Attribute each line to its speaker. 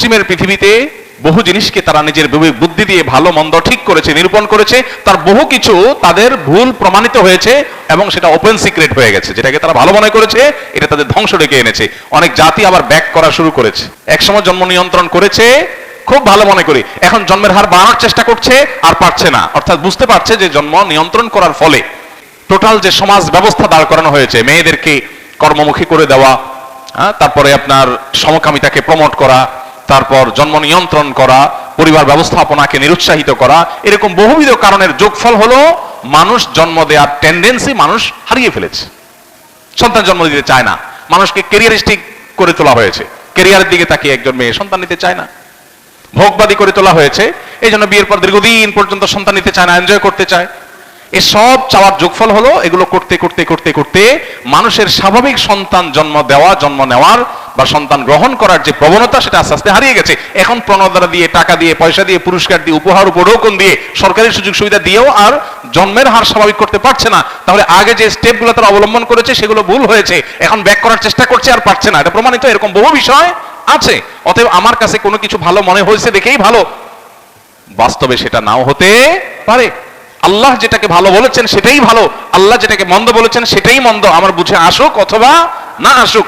Speaker 1: পশ্চিমের পৃথিবীতে বহু জিনিসকে তারা নিজের বুদ্ধি দিয়ে ভালো, মন্দ, ঠিক করেছে, নিরূপণ করেছে, তার বহু কিছু তাদের ভুল প্রমাণিত হয়েছে এবং সেটা ওপেন সিক্রেট হয়ে গেছে। যেটাকে তারা ভালো মনে করেছে, এটা তাদের ধ্বংস ডেকে এনেছে। অনেক জাতি আবার ব্যাক করা শুরু করেছে। একসময় জন্ম নিয়ন্ত্রণ করেছে, খুব ভালো মনে করি। এখন জন্মের হার বাড়ানোর চেষ্টা করছে, আর পারছে না। অর্থাৎ বুঝতে পারছে যে জন্ম নিয়ন্ত্রণ করার ফলে টোটাল যে সমাজ ব্যবস্থা দাঁড় করানো হয়েছে, মেয়েদেরকে কর্মমুখী করে দেওয়া তারপরে আপনার সমকামিতাকে প্রমোট করা তারপর জন্ম নিয়ন্ত্রণ করা, পরিবার ব্যবস্থাপনাকে নিরুৎসাহিত করা, এরকম বহুবিধ কারণের যোগফল হলো মানুষ জন্ম দেওয়ার টেন্ডেন্সি মানুষ হারিয়ে ফেলেছে। সন্তান জন্ম দিতে চায় না। মানুষকে কেরিয়ারিস্টিক করে তোলা হয়েছে। কেরিয়ারের দিকে তাকিয়ে একজন মেয়ে সন্তান নিতে চায় না। ভোগবাদী করে তোলা হয়েছে। এই জন্য বিয়ের পর দীর্ঘদিন পর্যন্ত সন্তান নিতে চায় না এনজয় করতে চায়। এসব চাওয়ার যোগফল হলো এগুলো করতে করতে করতে করতে মানুষের স্বাভাবিক সন্তান জন্ম দেওয়া, জন্ম নেওয়ার বা সন্তান গ্রহণ করার যে প্রবণতা, সেটা আস্তে আস্তে হারিয়ে গেছে। এখন প্রণোদনা দিয়ে, টাকা দিয়ে, পয়সা দিয়ে, পুরস্কার দিয়ে, উপহার, উপঢৌকন দিয়ে, সরকারি সুযোগ সুবিধা দিয়েও আর জন্মের হার স্বাভাবিক করতে পারছে না। তাহলে আগে যে স্টেপগুলো তারা অবলম্বন করেছে, সেগুলো ভুল হয়েছে। এখন ব্যাক করার চেষ্টা করছে আর পারছে না। এটা প্রমাণিত, এরকম বহু বিষয় আছে। অতএব আমার কাছে কোনো কিছু ভালো মনে হয়েছে দেখেই ভালো। বাস্তবে সেটা নাও হতে পারে। আল্লাহ যেটাকে ভালো বলেছেন সেটাই ভালো। আল্লাহ যেটাকে মন্দ বলেছেন সেটাই মন্দ। আমার বুঝে আসুক অথবা না আসুক।